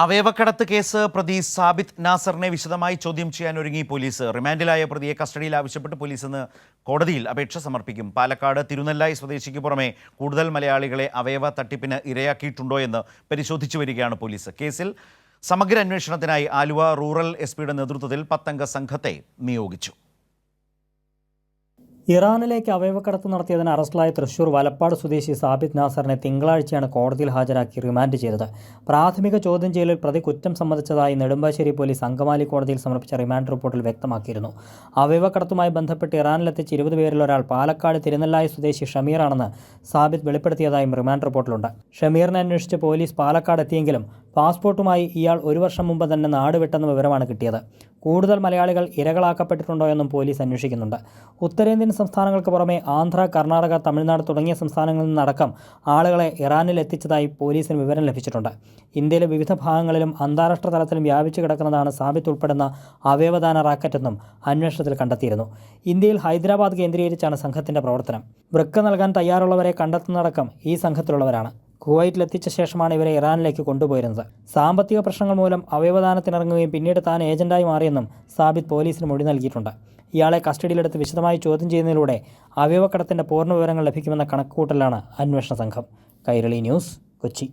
അവയവക്കടത്ത് case പ്രതി സാബിത് നാസറിനെ വിശദമായി ചോദ്യം ചെയ്യാൻ ഒരുങ്ങി പോലീസ്. റിമാൻഡിലായ പ്രതിയെ കസ്റ്റഡിയിൽ ആവശ്യപ്പെട്ട് പോലീസ് ഇന്ന് കോടതിയിൽ അപേക്ഷ സമർപ്പിക്കും. പാലക്കാട് തിരുനെല്ലായി സ്വദേശിക്ക് പുറമെ കൂടുതൽ മലയാളികളെ അവയവ തട്ടിപ്പിന് ഇരയാക്കിയിട്ടുണ്ടോ എന്ന് പരിശോധിച്ചു വരികയാണ് പോലീസ്. കേസിൽ സമഗ്ര അന്വേഷണത്തിനായി ആലുവ റൂറൽ എസ് പിയുടെ നേതൃത്വത്തിൽ പത്തംഗ സംഘത്തെ നിയോഗിച്ചു. ഇറാനിലേക്ക് അവയവക്കടത്ത് നടത്തിയതിന് അറസ്റ്റിലായ തൃശൂർ വലപ്പാട് സ്വദേശി സാബിദ് നാസറിനെ തിങ്കളാഴ്ചയാണ് കോടതിയിൽ ഹാജരാക്കി റിമാൻഡ് ചെയ്തത്. പ്രാഥമിക ചോദ്യം ചെയ്യലിൽ പ്രതി കുറ്റം സംബന്ധിച്ചതായി നെടുമ്പാശ്ശേരി പോലീസ് അങ്കമാലി കോടതിയിൽ സമർപ്പിച്ച റിമാൻഡ് റിപ്പോർട്ടിൽ വ്യക്തമാക്കിയിരുന്നു. അവയവക്കടത്തുമായി ബന്ധപ്പെട്ട് ഇറാനിലെത്തിച്ച ഇരുപത് പേരിൽ ഒരാൾ പാലക്കാട് തിരുനെല്ലായ സ്വദേശി ഷമീറാണെന്ന് സാബിദ് വെളിപ്പെടുത്തിയതായും റിമാൻഡ് റിപ്പോർട്ടിലുണ്ട്. ഷമീറിനെ അന്വേഷിച്ച് പോലീസ് പാലക്കാട് എത്തിയെങ്കിലും പാസ്പോർട്ടുമായി ഇയാൾ ഒരു വർഷം മുമ്പ് തന്നെ നാട് വിട്ടെന്ന വിവരമാണ് കിട്ടിയത്. കൂടുതൽ മലയാളികൾ ഇരകളാക്കപ്പെട്ടിട്ടുണ്ടോ എന്നും പോലീസ് അന്വേഷിക്കുന്നുണ്ട്. ഉത്തരേന്ത്യൻ സംസ്ഥാനങ്ങൾക്ക് പുറമെ ആന്ധ്ര കർണാടക തമിഴ്നാട് തുടങ്ങിയ സംസ്ഥാനങ്ങളിൽ നിന്നടക്കം ആളുകളെ ഇറാനിൽ എത്തിച്ചതായി പോലീസിന് വിവരം ലഭിച്ചിട്ടുണ്ട്. ഇന്ത്യയിലെ വിവിധ ഭാഗങ്ങളിലും അന്താരാഷ്ട്ര തലത്തിലും വ്യാപിച്ചു കിടക്കുന്നതാണ് സാബിത്ത് ഉൾപ്പെടുന്ന അവയവദാന റാക്കറ്റെന്നും അന്വേഷണത്തിൽ കണ്ടെത്തിയിരുന്നു. ഇന്ത്യയിൽ ഹൈദരാബാദ് കേന്ദ്രീകരിച്ചാണ് സംഘത്തിന്റെ പ്രവർത്തനം. വൃക്ക നൽകാൻ തയ്യാറുള്ളവരെ കണ്ടെത്തുന്നതടക്കം ഈ സംഘത്തിലുള്ളവരാണ്. കുവൈറ്റിലെത്തിച്ച ശേഷമാണ് ഇവരെ ഇറാനിലേക്ക് കൊണ്ടുപോയിരുന്നത്. സാമ്പത്തിക പ്രശ്നങ്ങൾ മൂലം അവയവദാനത്തിനിറങ്ങുകയും പിന്നീട് താൻ ഏജന്റായി മാറിയെന്നും സാബിത്ത് പോലീസിന് മൊഴി നൽകിയിട്ടുണ്ട്. ഇയാളെ കസ്റ്റഡിയിലെടുത്ത് വിശദമായി ചോദ്യം ചെയ്യുന്നതിലൂടെ അവയവക്കടത്തിന്റെ പൂർണ വിവരങ്ങൾ ലഭിക്കുമെന്ന കണക്കുകൂട്ടലാണ് അന്വേഷണ സംഘം. കൈരളി ന്യൂസ് കൊച്ചി.